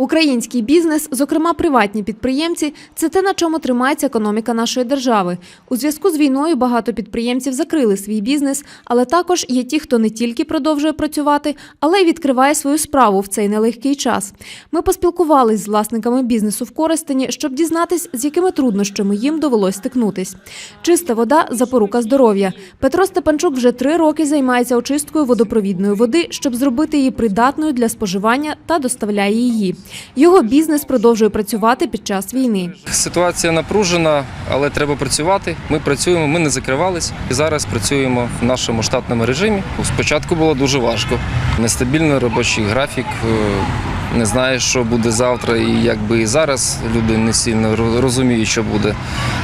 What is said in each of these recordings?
Український бізнес, зокрема приватні підприємці, це те, на чому тримається економіка нашої держави. У зв'язку з війною багато підприємців закрили свій бізнес, але також є ті, хто не тільки продовжує працювати, але й відкриває свою справу в цей нелегкий час. Ми поспілкувались з власниками бізнесу в Коростені, щоб дізнатись, з якими труднощами їм довелось стикнутись. Чиста вода запорука здоров'я. Петро Степанчук вже три роки займається очисткою водопровідної води, щоб зробити її придатною для споживання та доставляє її. Його бізнес продовжує працювати під час війни. Ситуація напружена, але треба працювати. Ми працюємо, ми не закривались. І зараз працюємо в нашому штатному режимі. Спочатку було дуже важко. Нестабільний робочий графік. е, Не знаєш, що буде завтра, і якби і зараз люди не сильно розуміють, що буде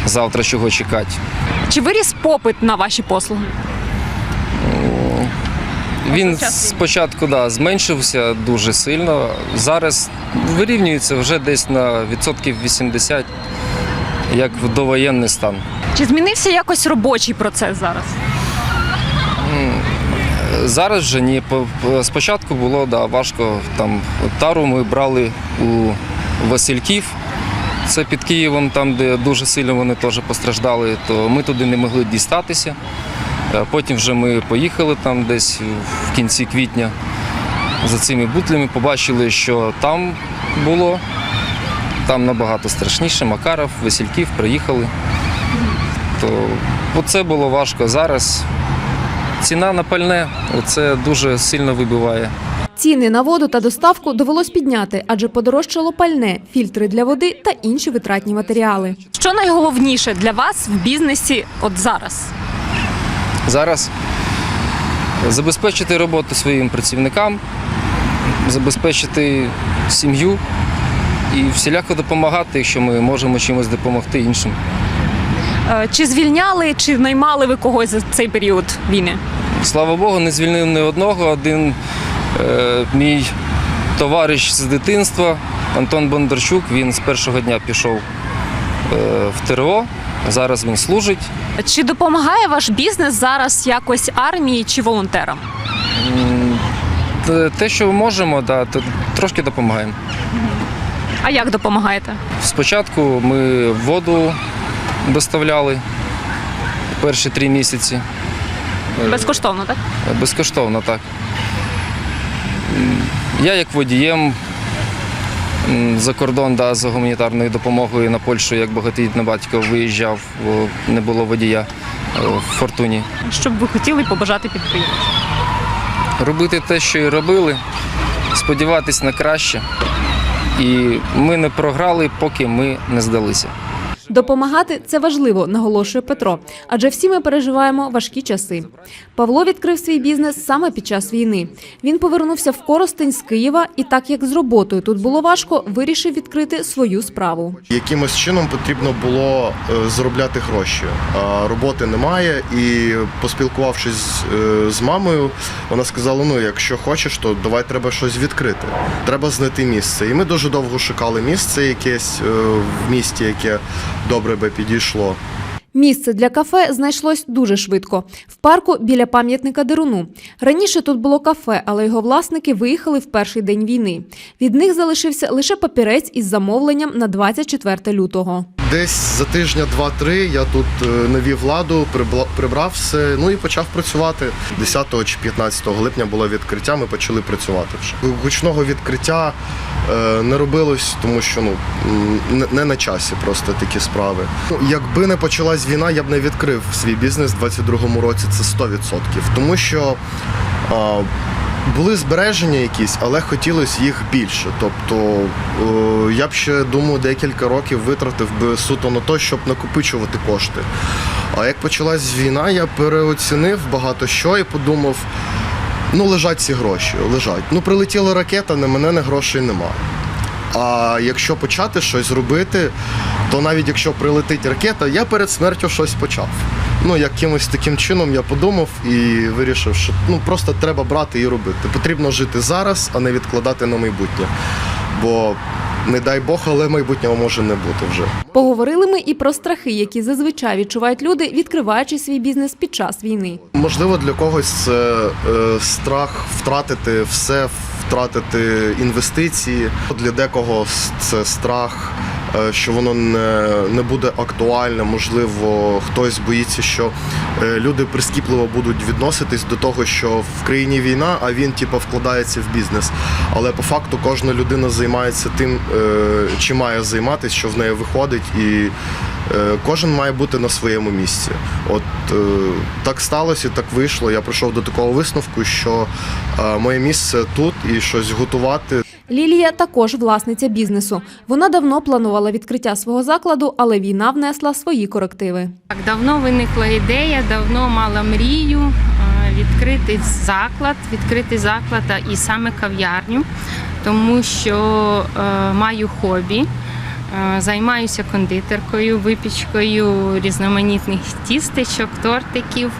завтра, чого чекати. Чи виріс попит на ваші послуги? Він спочатку да, зменшився дуже сильно. Зараз вирівнюється вже десь на відсотків 80, як в довоєнний стан. Чи змінився якось робочий процес зараз? Зараз вже ні. По- по- Спочатку було да, важко. Там тару ми брали у Васильків. Це під Києвом, там, де дуже сильно вони теж постраждали, то ми туди не могли дістатися. Е, Потім вже ми поїхали там десь в кінці квітня за цими бутлями, побачили, що там було. Там набагато страшніше. Макаров, Васильків приїхали. То оце було важко зараз. Ціна на пальне це дуже сильно вибиває. Ціни на воду та доставку довелось підняти, адже подорожчало пальне, фільтри для води та інші витратні матеріали. Що найголовніше для вас в бізнесі от зараз? Зараз забезпечити роботу своїм працівникам, забезпечити сім'ю і всіляко допомагати, якщо ми можемо чимось допомогти іншим. Е, Чи звільняли, чи наймали ви когось за цей період війни? Слава Богу, не звільнив ні одного. Один е, мій товариш з дитинства Антон Бондарчук, він з першого дня пішов е, в ТРО. Зараз він служить. Чи допомагає ваш бізнес зараз якось армії чи волонтерам? Те- Те, що можемо, да, то трошки допомагаємо. А як допомагаєте? Спочатку ми воду доставляли перші три місяці. Безкоштовно, так? Безкоштовно, так. Я як водієм за кордон да, за гуманітарною допомогою на Польщу, як багатодітний батько виїжджав, не було водія е, в фортуні. Що б ви хотіли побажати підприємцям? Робити те, що і робили, сподіватись на краще. І ми не програли, поки ми не здалися. Допомагати це важливо, наголошує Петро, адже всі ми переживаємо важкі часи. Павло відкрив свій бізнес саме під час війни. Він повернувся в Коростень з Києва і, так як з роботою тут було важко, вирішив відкрити свою справу. Якимось чином потрібно було е, заробляти гроші. Роботи немає, і поспілкувавшись е, з мамою, вона сказала: ну, якщо хочеш, то давай треба щось відкрити. Треба знайти місце. І ми дуже довго шукали місце якесь е, в місті, яке добре би підійшло. Місце для кафе знайшлось дуже швидко в парку біля пам'ятника Деруну. Раніше тут було кафе, але його власники виїхали в перший день війни. Від них залишився лише папірець із замовленням на 24 лютого. Десь за тижня два-три я тут е, навів ладу, прибрав все, ну і почав працювати. 10 чи 15 липня було відкриття, ми почали працювати вже. Гучного відкриття е, не робилось, тому що ну не- на часі просто такі справи. Ну, якби не почалась війна, я б не відкрив свій бізнес в 22-му році. Це 100%. Тому що були збереження якісь, але хотілося їх більше. Тобто е, я б ще думаю, декілька років витратив би суто на те, щоб накопичувати кошти. А як почалась війна, я переоцінив багато що і подумав: ну лежать ці гроші, лежать. Ну прилетіла ракета, на мене не грошей нема. А якщо почати щось робити, то навіть якщо прилетить ракета, я перед смертю щось почав. Ну, якимось таким чином я подумав і вирішив, що ну просто треба брати і робити. Потрібно жити зараз, а не відкладати на майбутнє. Бо не дай Бог, але майбутнього може не бути вже. Поговорили ми і про страхи, які зазвичай відчувають люди, відкриваючи свій бізнес під час війни. Можливо, для когось це е, страх втратити все, втратити інвестиції. Для декого це страх, що воно не, не буде актуальне. Можливо, хтось боїться, що е, люди прискіпливо будуть відноситись до того, що в країні війна, а він типу, вкладається в бізнес. Але по факту кожна людина займається тим, е, чим має займатися, що в неї виходить, і е, кожен має бути на своєму місці. От е, так сталося, так вийшло. Я прийшов до такого висновку, що е, моє місце тут і щось готувати. Лілія також власниця бізнесу. Вона давно планувала відкриття свого закладу, але війна внесла свої корективи. Так, давно виникла ідея, давно мала мрію е, відкрити заклад, відкрити заклад і саме кав'ярню, тому що е, маю хобі. е, Займаюся кондитеркою, випічкою різноманітних тістечок, тортиків.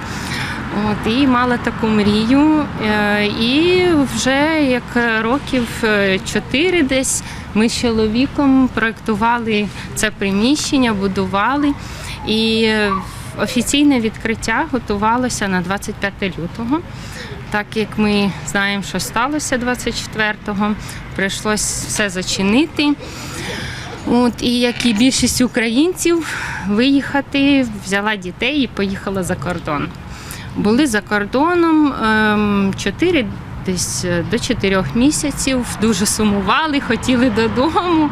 От, і мала таку мрію. Е, І вже як років е, чотири десь ми з чоловіком проєктували це приміщення, будували. І офіційне відкриття готувалося на 25 лютого. Так як ми знаємо, що сталося 24-го, прийшлось все зачинити. От, і як і більшість українців, виїхати, взяла дітей і поїхала за кордон. Були за кордоном ем, 4 десь е, до 4 місяців, дуже сумували, хотіли додому.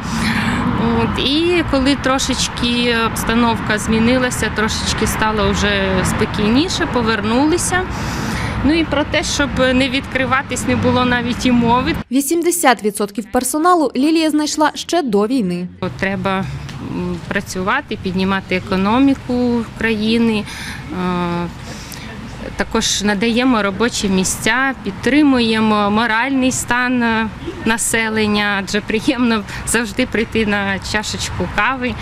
От, і коли трошечки обстановка змінилася, трошечки стало вже спокійніше, повернулися. Ну і про те, щоб не відкриватись, не було навіть і мови. 80% персоналу Лілія знайшла ще до війни. Треба працювати, піднімати економіку країни. Також надаємо робочі місця, підтримуємо моральний стан е, населення, адже приємно завжди прийти на чашечку кави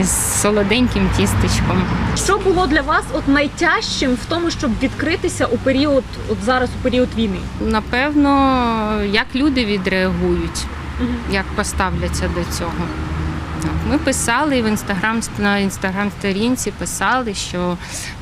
із солоденьким тістечком. Що було для вас от найтяжчим в тому, щоб відкритися у період, от зараз у період війни? Напевно, як люди відреагують, як поставляться до цього. Так, Ми писали в інстаграм на інстаграм сторінці писали, що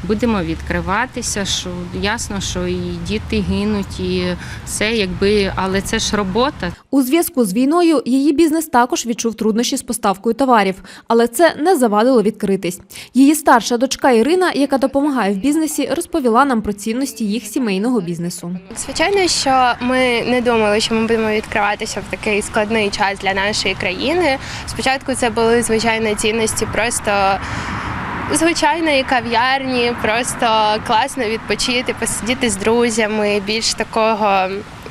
будемо відкриватися, що ясно, що і діти гинуть, і все, якби, але це ж робота. У зв'язку з війною її бізнес також відчув труднощі з поставкою товарів, але це не завадило відкритись. Її старша дочка Ірина, яка допомагає в бізнесі, розповіла нам про цінності їх сімейного бізнесу. Звичайно, що ми не думали, що ми будемо відкриватися в такий складний час для нашої країни. Спочатку це були звичайно цінності, просто звичайної кав'ярні, просто класно відпочити, посидіти з друзями, більш такого.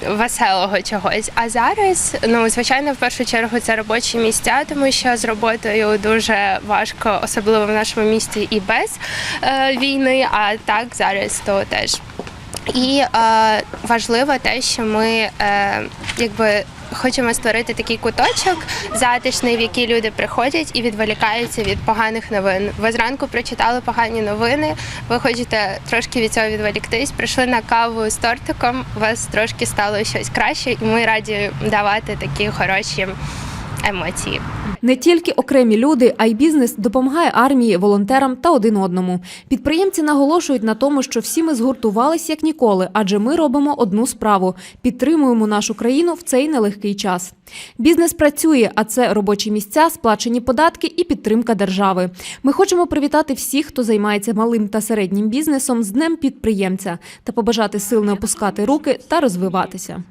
Веселого чогось. А зараз, ну звичайно, в першу чергу це робочі місця, тому що з роботою дуже важко, особливо в нашому місті і без е, війни. А так зараз то теж. І е, важливо те, що ми е, якби хочемо створити такий куточок затишний, в який люди приходять і відволікаються від поганих новин. Ви зранку прочитали погані новини, ви хочете трошки від цього відволіктись, прийшли на каву з тортиком, у вас трошки стало щось краще, і ми раді давати такі хороші емоції. Не тільки окремі люди, а й бізнес допомагає армії, волонтерам та один одному. Підприємці наголошують на тому, що всі ми згуртувались як ніколи, адже ми робимо одну справу підтримуємо нашу країну в цей нелегкий час. Бізнес працює, а це робочі місця, сплачені податки і підтримка держави. Ми хочемо привітати всіх, хто займається малим та середнім бізнесом з днем підприємця та побажати сил не опускати руки та розвиватися.